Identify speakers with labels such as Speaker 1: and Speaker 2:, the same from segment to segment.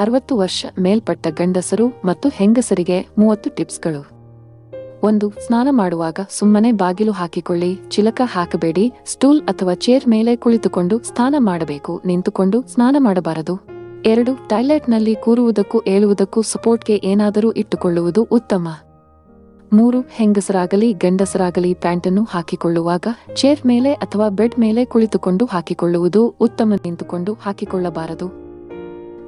Speaker 1: ಅರವತ್ತು ವರ್ಷ ಮೇಲ್ಪಟ್ಟ ಗಂಡಸರು ಮತ್ತು ಹೆಂಗಸರಿಗೆ ಮೂವತ್ತು ಟಿಪ್ಸ್ಗಳು. ಒಂದು, ಸ್ನಾನ ಮಾಡುವಾಗ ಸುಮ್ಮನೆ ಬಾಗಿಲು ಹಾಕಿಕೊಳ್ಳಿ, ಚಿಲಕ ಹಾಕಬೇಡಿ, ಸ್ಟೂಲ್ ಅಥವಾ ಚೇರ್ ಮೇಲೆ ಕುಳಿತುಕೊಂಡು ಸ್ನಾನ ಮಾಡಬೇಕು, ನಿಂತುಕೊಂಡು ಸ್ನಾನ ಮಾಡಬಾರದು. ಎರಡು, ಟಾಯ್ಲೆಟ್ನಲ್ಲಿ ಕೂರುವುದಕ್ಕೂ ಏಳುವುದಕ್ಕೂ ಸಪೋರ್ಟ್ಗೆ ಏನಾದರೂ ಇಟ್ಟುಕೊಳ್ಳುವುದು ಉತ್ತಮ. ಮೂರು, ಹೆಂಗಸರಾಗಲಿ, ಗಂಡಸರಾಗಲಿ ಪ್ಯಾಂಟನ್ನು ಹಾಕಿಕೊಳ್ಳುವಾಗ ಚೇರ್ ಮೇಲೆ ಅಥವಾ ಬೆಡ್ ಮೇಲೆ ಕುಳಿತುಕೊಂಡು ಹಾಕಿಕೊಳ್ಳುವುದು ಉತ್ತಮ, ನಿಂತುಕೊಂಡು ಹಾಕಿಕೊಳ್ಳಬಾರದು.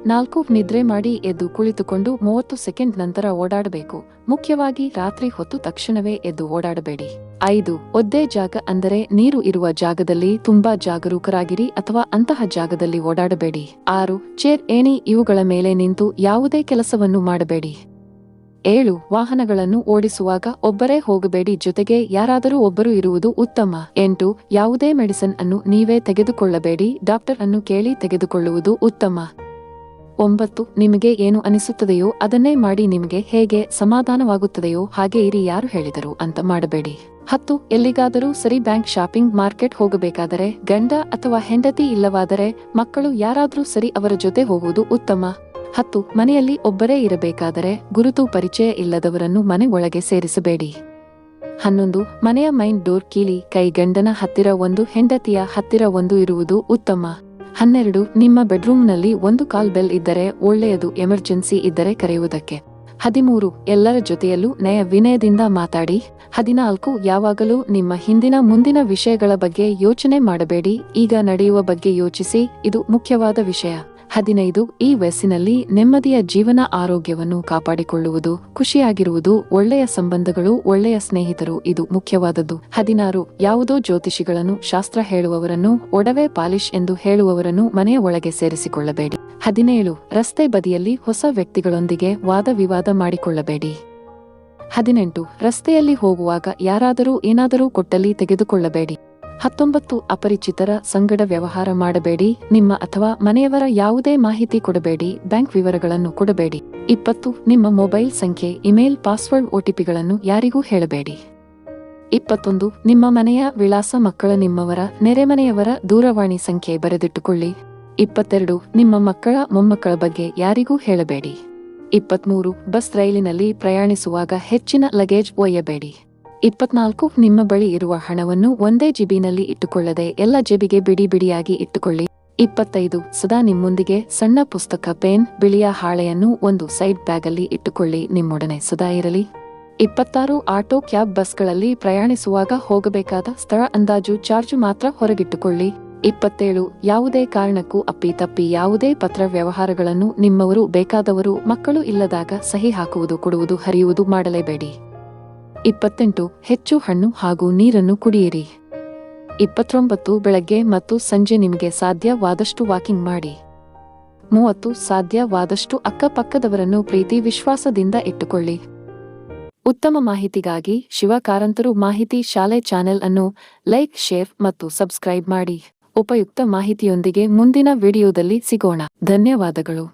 Speaker 1: ನಾಲ್ಕು ನಿದ್ರೆ ಮಾಡಿ ಎದ್ದು ಕುಳಿತುಕೊಂಡು ಮೂವತ್ತು ಸೆಕೆಂಡ್ ನಂತರ ಓಡಾಡಬೇಕು. ಮುಖ್ಯವಾಗಿ ರಾತ್ರಿ ಹೊತ್ತು ತಕ್ಷಣವೇ ಎದ್ದು ಓಡಾಡಬೇಡಿ. ಐದು, ಒದ್ದೆ ಜಾಗ ಅಂದರೆ ನೀರು ಇರುವ ಜಾಗದಲ್ಲಿ ತುಂಬಾ ಜಾಗರೂಕರಾಗಿರಿ ಅಥವಾ ಅಂತಹ ಜಾಗದಲ್ಲಿ ಓಡಾಡಬೇಡಿ. ಆರು, ಚೇರ್ ಏಣಿ ಇವುಗಳ ಮೇಲೆ ನಿಂತು ಯಾವುದೇ ಕೆಲಸವನ್ನು ಮಾಡಬೇಡಿ. ಏಳು, ವಾಹನಗಳನ್ನು ಓಡಿಸುವಾಗ ಒಬ್ಬರೇ ಹೋಗಬೇಡಿ ಜೊತೆಗೆ ಯಾರಾದರೂ ಒಬ್ಬರು ಇರುವುದು ಉತ್ತಮ. ಎಂಟು, ಯಾವುದೇ ಮೆಡಿಸಿನ್ ಅನ್ನು ನೀವೇ ತೆಗೆದುಕೊಳ್ಳಬೇಡಿ. ಡಾಕ್ಟರ್ ಅನ್ನು ಕೇಳಿ ತೆಗೆದುಕೊಳ್ಳುವುದು ಉತ್ತಮ. ಒಂಬತ್ತು, ನಿಮಗೆ ಏನು ಅನಿಸುತ್ತದೆಯೋ ಅದನ್ನೇ ಮಾಡಿ ನಿಮಗೆ ಹೇಗೆ ಸಮಾಧಾನವಾಗುತ್ತದೆಯೋ ಹಾಗೆ ಇರಿ ಯಾರು ಹೇಳಿದರು ಅಂತ ಮಾಡಬೇಡಿ. ಹತ್ತು, ಎಲ್ಲಿಗಾದರೂ ಸರಿ ಬ್ಯಾಂಕ್ ಶಾಪಿಂಗ್ ಮಾರ್ಕೆಟ್ ಹೋಗಬೇಕಾದರೆ ಗಂಡ ಅಥವಾ ಹೆಂಡತಿ ಇಲ್ಲವಾದರೆ ಮಕ್ಕಳು ಯಾರಾದರೂ ಸರಿ ಅವರ ಜೊತೆ ಹೋಗುವುದು ಉತ್ತಮ. ಹತ್ತು, ಮನೆಯಲ್ಲಿ ಒಬ್ಬರೇ ಇರಬೇಕಾದರೆ ಗುರುತು ಪರಿಚಯ ಇಲ್ಲದವರನ್ನು ಮನೆ ಒಳಗೆ ಸೇರಿಸಬೇಡಿ. ಹನ್ನೊಂದು, ಮನೆಯ ಮೈಂಡ್ ಡೋರ್ ಕೀಲಿ ಕೈ ಗಂಡನ ಹತ್ತಿರ ಒಂದು, ಹೆಂಡತಿಯ ಹತ್ತಿರ ಒಂದು ಇರುವುದು ಉತ್ತಮ. ಹನ್ನೆರಡು, ನಿಮ್ಮ ಬೆಡ್ರೂಮ್ನಲ್ಲಿ ಒಂದು ಕಾಲ್ ಬೆಲ್ ಇದ್ದರೆ ಒಳ್ಳೆಯದು, ಎಮರ್ಜೆನ್ಸಿ ಇದ್ದರೆ ಕರೆಯುವುದಕ್ಕೆ. ಹದಿಮೂರು, ಎಲ್ಲರ ಜೊತೆಯಲ್ಲೂ ನಯ ವಿನಯದಿಂದ ಮಾತಾಡಿ. ಹದಿನಾಲ್ಕು, ಯಾವಾಗಲೂ ನಿಮ್ಮ ಹಿಂದಿನ ಮುಂದಿನ ವಿಷಯಗಳ ಬಗ್ಗೆ ಯೋಚನೆ ಮಾಡಬೇಡಿ. ಈಗ ನಡೆಯುವ ಬಗ್ಗೆ ಯೋಚಿಸಿ, ಇದು ಮುಖ್ಯವಾದ ವಿಷಯ. ಹದಿನೈದು ಈ ವಯಸ್ಸಿನಲ್ಲಿ ನೆಮ್ಮದಿಯ ಜೀವನ ಆರೋಗ್ಯವನ್ನು ಕಾಪಾಡಿಕೊಳ್ಳುವುದು, ಖುಷಿಯಾಗಿರುವುದು ಒಳ್ಳೆಯ ಸಂಬಂಧಗಳು, ಒಳ್ಳೆಯ ಸ್ನೇಹಿತರು ಇದು ಮುಖ್ಯವಾದದ್ದು. ಹದಿನಾರು ಯಾವುದೋ ಜ್ಯೋತಿಷಿಗಳನ್ನು ಶಾಸ್ತ್ರ ಹೇಳುವವರನ್ನು ಒಡವೆ ಪಾಲಿಶ್ ಎಂದು ಹೇಳುವವರನ್ನು ಮನೆಯ ಒಳಗೆ ಸೇರಿಸಿಕೊಳ್ಳಬೇಡಿ. ಹದಿನೇಳು ರಸ್ತೆ ಬದಿಯಲ್ಲಿ ಹೊಸ ವ್ಯಕ್ತಿಗಳೊಂದಿಗೆ ವಾದ ವಿವಾದ ಮಾಡಿಕೊಳ್ಳಬೇಡಿ. ಹದಿನೆಂಟು ರಸ್ತೆಯಲ್ಲಿ ಹೋಗುವಾಗ ಯಾರಾದರೂ ಏನಾದರೂ ಕೊಟ್ಟಲ್ಲಿ ತೆಗೆದುಕೊಳ್ಳಬೇಡಿ. ಹತ್ತೊಂಬತ್ತು ಅಪರಿಚಿತರ ಸಂಗಡ ವ್ಯವಹಾರ ಮಾಡಬೇಡಿ, ನಿಮ್ಮ ಅಥವಾ ಮನೆಯವರ ಯಾವುದೇ ಮಾಹಿತಿ ಕೊಡಬೇಡಿ, ಬ್ಯಾಂಕ್ ವಿವರಗಳನ್ನು ಕೊಡಬೇಡಿ. ಇಪ್ಪತ್ತು, ನಿಮ್ಮ ಮೊಬೈಲ್ ಸಂಖ್ಯೆ, ಇಮೇಲ್ ಪಾಸ್ವರ್ಡ್ ಒಟಿಪಿಗಳನ್ನು ಯಾರಿಗೂ ಹೇಳಬೇಡಿ. ಇಪ್ಪತ್ತೊಂದು, ನಿಮ್ಮ ಮನೆಯ ವಿಳಾಸ ಮಕ್ಕಳ ನಿಮ್ಮವರ, ನೆರೆಮನೆಯವರ ದೂರವಾಣಿ ಸಂಖ್ಯೆ ಬರೆದಿಟ್ಟುಕೊಳ್ಳಿ. ಇಪ್ಪತ್ತೆರಡು, ನಿಮ್ಮ ಮಕ್ಕಳ ಮೊಮ್ಮಕ್ಕಳ ಬಗ್ಗೆ ಯಾರಿಗೂ ಹೇಳಬೇಡಿ. ಇಪ್ಪತ್ಮೂರು, ಬಸ್ ರೈಲಿನಲ್ಲಿ ಪ್ರಯಾಣಿಸುವಾಗ ಹೆಚ್ಚಿನ ಲಗೇಜ್ ಒಯ್ಯಬೇಡಿ. ಇಪ್ಪತ್ನಾಲ್ಕು ನಿಮ್ಮ ಬಳಿ ಇರುವ ಹಣವನ್ನು ಒಂದೇ ಜಿಬಿನಲ್ಲಿ ಇಟ್ಟುಕೊಳ್ಳದೆ ಎಲ್ಲ ಜಿಬಿಗೆ ಬಿಡಿ ಬಿಡಿಯಾಗಿ ಇಟ್ಟುಕೊಳ್ಳಿ. ಇಪ್ಪತ್ತೈದು, ಸದಾ ನಿಮ್ಮೊಂದಿಗೆ ಸಣ್ಣ ಪುಸ್ತಕ, ಪೇನ್, ಬಿಳಿಯ ಹಾಳೆಯನ್ನು ಒಂದು ಸೈಡ್ ಬ್ಯಾಗಲ್ಲಿ ಇಟ್ಟುಕೊಳ್ಳಿ. ನಿಮ್ಮೊಡನೆ ಸದಾ ಇರಲಿ. ಇಪ್ಪತ್ತಾರು, ಆಟೋ ಕ್ಯಾಬ್ ಬಸ್ಗಳಲ್ಲಿ ಪ್ರಯಾಣಿಸುವಾಗ ಹೋಗಬೇಕಾದ ಸ್ಥಳ ಅಂದಾಜು ಚಾರ್ಜ್ ಮಾತ್ರ ಹೊರಗಿಟ್ಟುಕೊಳ್ಳಿ. ಇಪ್ಪತ್ತೇಳು, ಯಾವುದೇ ಕಾರಣಕ್ಕೂ ಅಪ್ಪಿ ತಪ್ಪಿ ಯಾವುದೇ ಪತ್ರ ವ್ಯವಹಾರಗಳನ್ನು ನಿಮ್ಮವರು ಬೇಕಾದವರು ಮಕ್ಕಳು ಇಲ್ಲದಾಗ ಸಹಿ ಹಾಕುವುದು, ಕೊಡುವುದು, ಹರಿಯುವುದು ಮಾಡಲೇಬೇಡಿ. ಇಪ್ಪತ್ತೆಂಟು, ಹೆಚ್ಚು ಹಣ್ಣು ಹಾಗೂ ನೀರನ್ನು ಕುಡಿಯಿರಿ. ಇಪ್ಪತ್ತೊಂಬತ್ತು, ಬೆಳಗ್ಗೆ ಮತ್ತು ಸಂಜೆ ನಿಮಗೆ ಸಾಧ್ಯವಾದಷ್ಟು ವಾಕಿಂಗ್ ಮಾಡಿ. ಮೂವತ್ತು, ಸಾಧ್ಯವಾದಷ್ಟು ಅಕ್ಕಪಕ್ಕದವರನ್ನು ಪ್ರೀತಿ ವಿಶ್ವಾಸದಿಂದ ಇಟ್ಟುಕೊಳ್ಳಿ. ಉತ್ತಮ ಮಾಹಿತಿಗಾಗಿ ಶಿವಕಾರಂತರು ಮಾಹಿತಿ ಶಾಲೆ ಚಾನೆಲ್ ಅನ್ನು ಲೈಕ್, ಶೇರ್ ಮತ್ತು ಸಬ್ಸ್ಕ್ರೈಬ್ ಮಾಡಿ. ಉಪಯುಕ್ತ ಮಾಹಿತಿಯೊಂದಿಗೆ ಮುಂದಿನ ವಿಡಿಯೋದಲ್ಲಿ ಸಿಗೋಣ. ಧನ್ಯವಾದಗಳು.